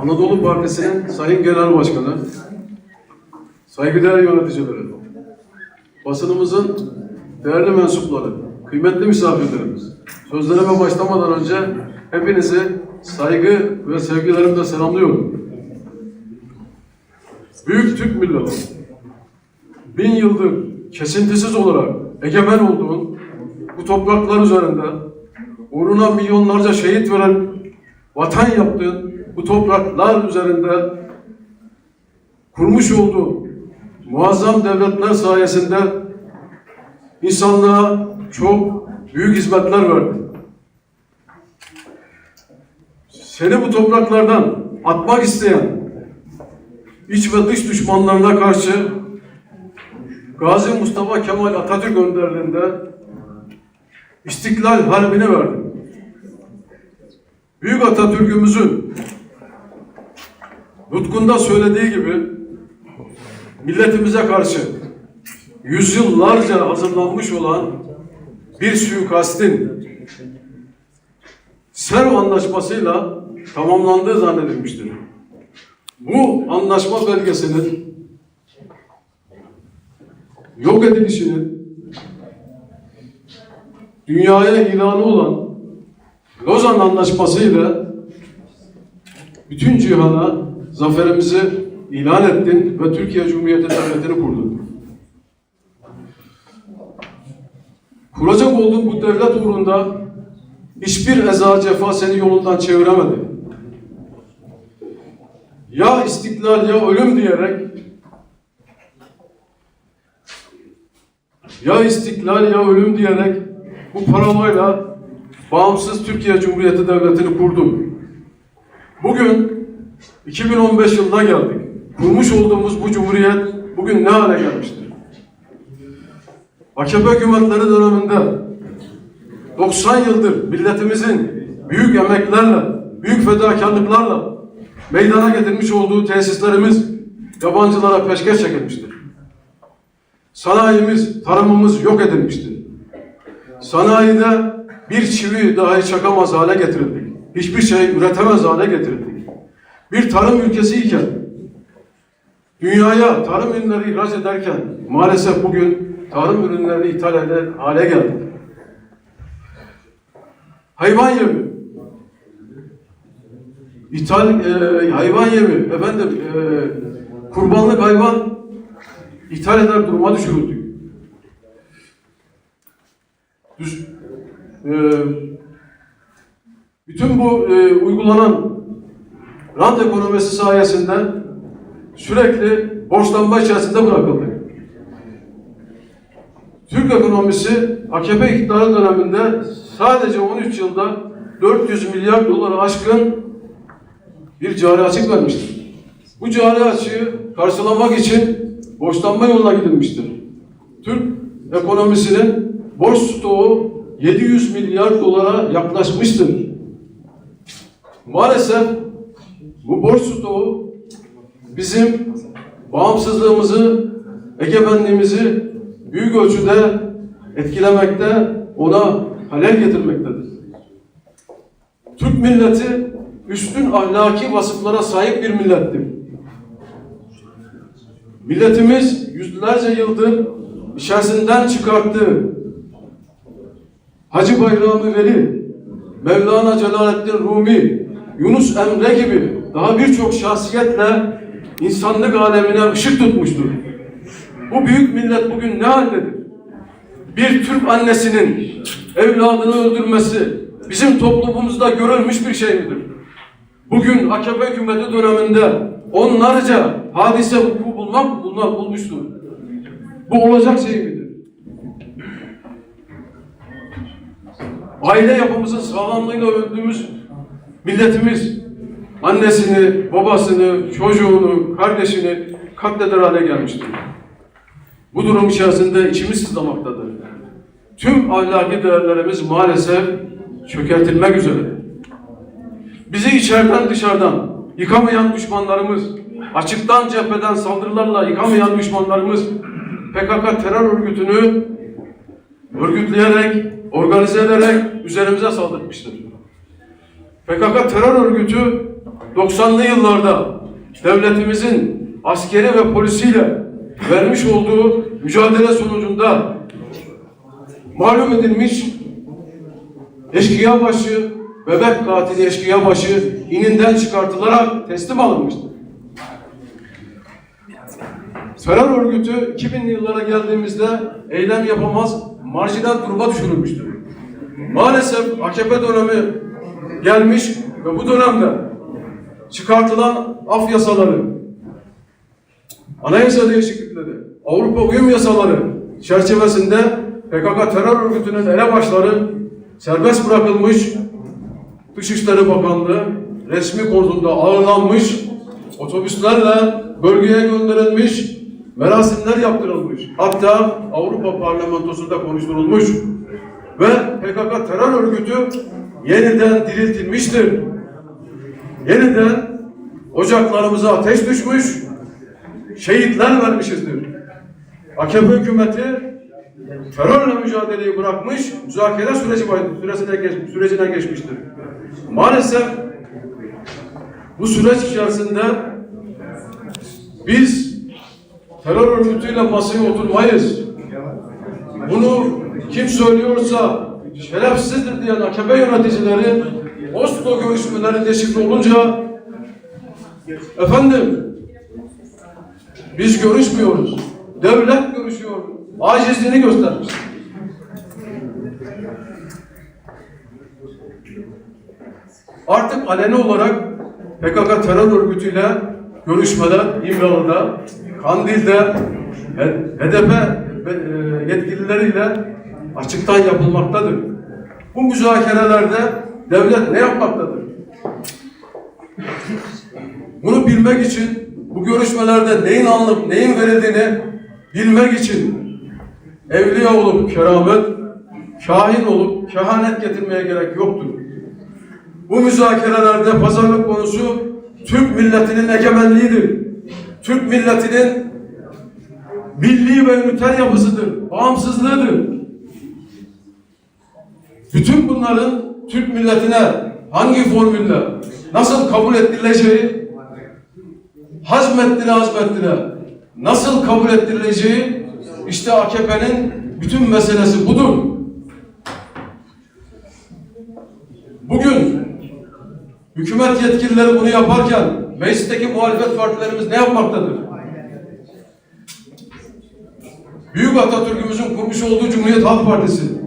Anadolu Partisi'nin Sayın Genel Başkanı, saygıdeğer yöneticileri, basınımızın değerli mensupları, kıymetli misafirlerimiz, sözlerime başlamadan önce hepinizi saygı ve sevgilerimle selamlıyorum. Büyük Türk milleti, bin yıldır kesintisiz olarak egemen olduğun bu topraklar üzerinde uğruna milyonlarca şehit veren vatan yaptığın bu topraklar üzerinde kurmuş olduğu muazzam devletler sayesinde insanlığa çok büyük hizmetler verdi. Seni bu topraklardan atmak isteyen iç ve dış düşmanlarına karşı Gazi Mustafa Kemal Atatürk önderliğinde İstiklal Harbi'ni verdi. Büyük Atatürk'ümüzün nutkunda söylediği gibi milletimize karşı yüzyıllarca hazırlanmış olan bir suikastin Serv Anlaşması'yla tamamlandığı zannedilmiştir. Bu anlaşma belgesinin yok edilişinin dünyaya ilanı olan Lozan Anlaşması ile bütün cihana zaferimizi ilan ettin ve Türkiye Cumhuriyeti Devleti'ni kurdun. Kuracak olduğun bu devlet uğrunda hiçbir eza cefa seni yolundan çeviremedi. Ya istiklal ya ölüm diyerek ya istiklal ya ölüm diyerek bu parolayla bağımsız Türkiye Cumhuriyeti Devleti'ni kurdun. Bugün 2015 yılına geldik. Kurmuş olduğumuz bu cumhuriyet bugün ne hale gelmiştir? AKP hükümetleri döneminde 90 yıldır milletimizin büyük emeklerle, büyük fedakarlıklarla meydana getirmiş olduğu tesislerimiz yabancılara peşkeş çekilmiştir. Sanayimiz, tarımımız yok edilmiştir. Sanayide bir çivi dahi çakamaz hale getirildik. Hiçbir şey üretemez hale getirildik. Bir tarım ülkesiyken dünyaya tarım ürünleri ihraç ederken maalesef bugün tarım ürünlerini ithal eder hale geldik. Hayvan yemi. İthal e, hayvan yemi, efendim e, kurbanlık hayvan ithal eder duruma düşürüldük. Düz, e, bütün bu e, uygulanan rant ekonomisi sayesinde sürekli borçlanma içerisinde bırakıldık. Türk ekonomisi AKP iktidarı döneminde sadece 13 yılda 400 milyar doları aşkın bir cari açık vermiştir. Bu cari açığı karşılamak için borçlanma yoluna gidilmiştir. Türk ekonomisinin borç stoğu 700 milyar dolara yaklaşmıştır. Maalesef bu borç stoğu bizim bağımsızlığımızı, egemenliğimizi büyük ölçüde etkilemekte, ona halel getirmektedir. Türk milleti üstün ahlaki vasıflara sahip bir millettir. Milletimiz yüzlerce yıldır içerisinden çıkarttığı Hacı Bayrami Veli, Mevlana Celaleddin Rumi, Yunus Emre gibi daha birçok şahsiyetle insanlık alemine ışık tutmuştur. Bu büyük millet bugün ne haldedir? Bir Türk annesinin evladını öldürmesi bizim toplumumuzda görülmüş bir şey midir? Bugün AKP hükümeti döneminde onlarca hadise hukuku bulmak bunlar bulmuştur. Bu olacak şey midir? Aile yapımızın sağlamlığıyla övündüğümüz milletimiz annesini, babasını, çocuğunu, kardeşini katleder hale gelmiştir. Bu durum içerisinde içimiz sızlamaktadır. Tüm ahlaki değerlerimiz maalesef çökertilmek üzere. Bizi içeriden dışarıdan yıkamayan düşmanlarımız, açıktan cepheden saldırılarla yıkamayan düşmanlarımız PKK terör örgütünü örgütleyerek, organize ederek üzerimize saldırmıştır. PKK terör örgütü 90'lı yıllarda devletimizin askeri ve polisiyle vermiş olduğu mücadele sonucunda malum edilmiş eşkıya başı, bebek katili eşkıya başı ininden çıkartılarak teslim alınmıştır. Terör örgütü 2000'li yıllara geldiğimizde eylem yapamaz, marjinal duruma düşürülmüştür. Maalesef AKP dönemi gelmiş ve bu dönemde çıkartılan af yasaları, anayasa değişiklikleri, Avrupa uyum yasaları çerçevesinde PKK terör örgütünün elebaşları serbest bırakılmış, Dışişleri Bakanlığı resmi kordonda ağırlanmış, otobüslerle bölgeye gönderilmiş, merasimler yaptırılmış. Hatta Avrupa Parlamentosu'nda konuşturulmuş ve PKK terör örgütü yeniden diriltilmiştir. Yeniden ocaklarımıza ateş düşmüş, şehitler vermişizdir. AKP hükümeti terörle mücadeleyi bırakmış, müzakere süreci süresine, geç, sürecine geçmiştir. Maalesef bu süreç içerisinde biz terör örgütüyle masaya oturmayız. Bunu kim söylüyorsa şerefsizdir diyen AKP yöneticileri Oslo görüşmeleri deşifre olunca efendim biz görüşmüyoruz. Devlet görüşüyor. Acizliğini göstermiş. Artık aleni olarak PKK terör örgütüyle görüşmeler İmralı'da, Kandil'de, HDP e, yetkilileriyle açıktan yapılmaktadır. Bu müzakerelerde devlet ne yapmaktadır? Bunu bilmek için bu görüşmelerde neyin alınıp neyin verildiğini bilmek için evliya olup keramet, kahin olup kehanet getirmeye gerek yoktur. Bu müzakerelerde pazarlık konusu Türk milletinin egemenliğidir. Türk milletinin milli ve üniter yapısıdır, bağımsızlığıdır. Bütün bunların Türk milletine hangi formülle nasıl kabul ettirileceği, hazmettire hazmettire nasıl kabul ettirileceği işte AKP'nin bütün meselesi budur. Bugün hükümet yetkilileri bunu yaparken meclisteki muhalefet partilerimiz ne yapmaktadır? Büyük Atatürk'ümüzün kurmuş olduğu Cumhuriyet Halk Partisi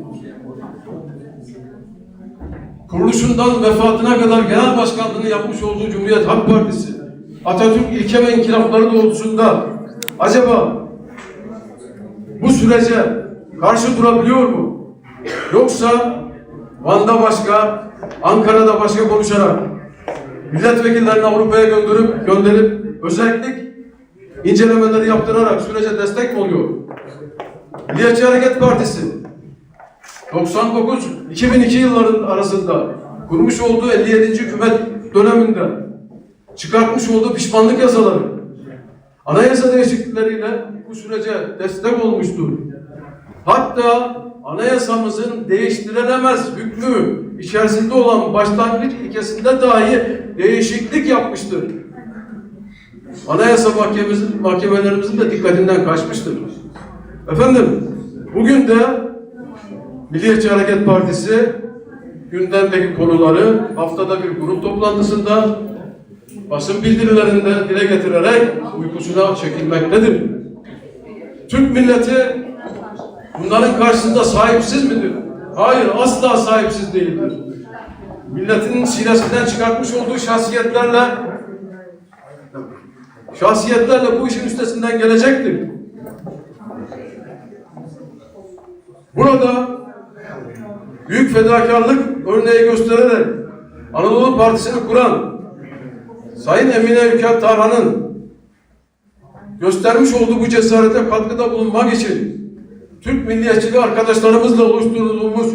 kuruluşundan vefatına kadar genel başkanlığını yapmış olduğu Cumhuriyet Halk Partisi Atatürk ilke ve inkılapları doğrultusunda acaba bu sürece karşı durabiliyor mu? Yoksa Van'da başka, Ankara'da başka konuşarak milletvekillerini Avrupa'ya gönderip gönderip özellik incelemeleri yaptırarak sürece destek mi oluyor? Milliyetçi Hareket Partisi 99-2002 yılların arasında kurmuş olduğu 57. hükümet döneminde çıkartmış olduğu pişmanlık yasaları anayasa değişiklikleriyle bu sürece destek olmuştur. Hatta anayasamızın değiştirilemez hükmü içerisinde olan başlangıç ilkesinde dahi değişiklik yapmıştır. Anayasa mahkememizin, mahkemelerimizin de dikkatinden kaçmıştır. Efendim, bugün de Milliyetçi Hareket Partisi gündemdeki konuları haftada bir grup toplantısında basın bildirilerinde dile getirerek uykusuna çekilmektedir. Türk milleti bunların karşısında sahipsiz midir? Hayır, asla sahipsiz değildir. Milletin sinesinden çıkartmış olduğu şahsiyetlerle şahsiyetlerle bu işin üstesinden gelecektir. Burada büyük fedakarlık örneği göstererek Anadolu Partisi'ni kuran Sayın Emine Ülker Tarhan'ın göstermiş olduğu bu cesarete katkıda bulunmak için Türk milliyetçiliği arkadaşlarımızla oluşturduğumuz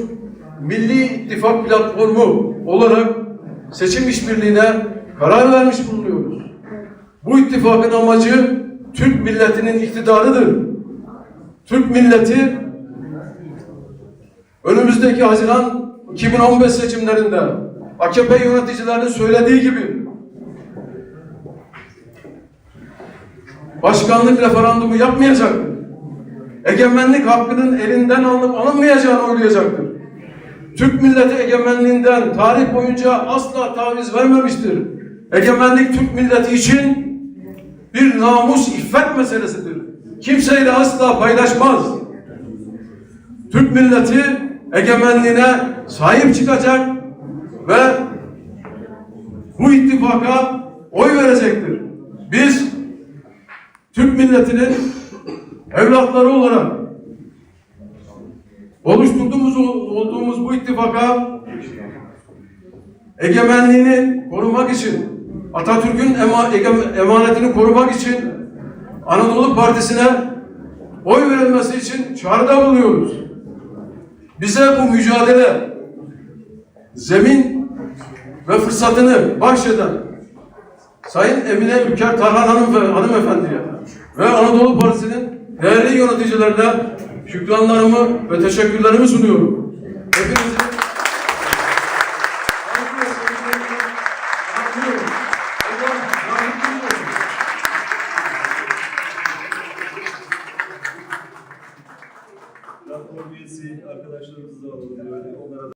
Milli İttifak Platformu olarak seçim işbirliğine karar vermiş bulunuyoruz. Bu ittifakın amacı Türk milletinin iktidarıdır. Türk milleti önümüzdeki Haziran 2015 seçimlerinde AKP yöneticilerinin söylediği gibi başkanlık referandumu yapmayacaktır. Egemenlik hakkının elinden alınıp alınmayacağını oylayacaktır. Türk milleti egemenliğinden tarih boyunca asla taviz vermemiştir. Egemenlik Türk milleti için bir namus iffet meselesidir. Kimseyle asla paylaşmaz. Türk milleti egemenliğine sahip çıkacak ve bu ittifaka oy verecektir. Biz Türk milletinin evlatları olarak oluşturduğumuz olduğumuz bu ittifaka egemenliğini korumak için Atatürk'ün emanetini korumak için Anadolu Partisi'ne oy verilmesi için çağrıda bulunuyoruz. Bize bu mücadele zemin ve fırsatını bahşeden Sayın Emine Ülker Tarhan Hanım ve hanımefendiye ve Anadolu Partisi'nin değerli yöneticilerine şükranlarımı ve teşekkürlerimi sunuyorum. Hepinizi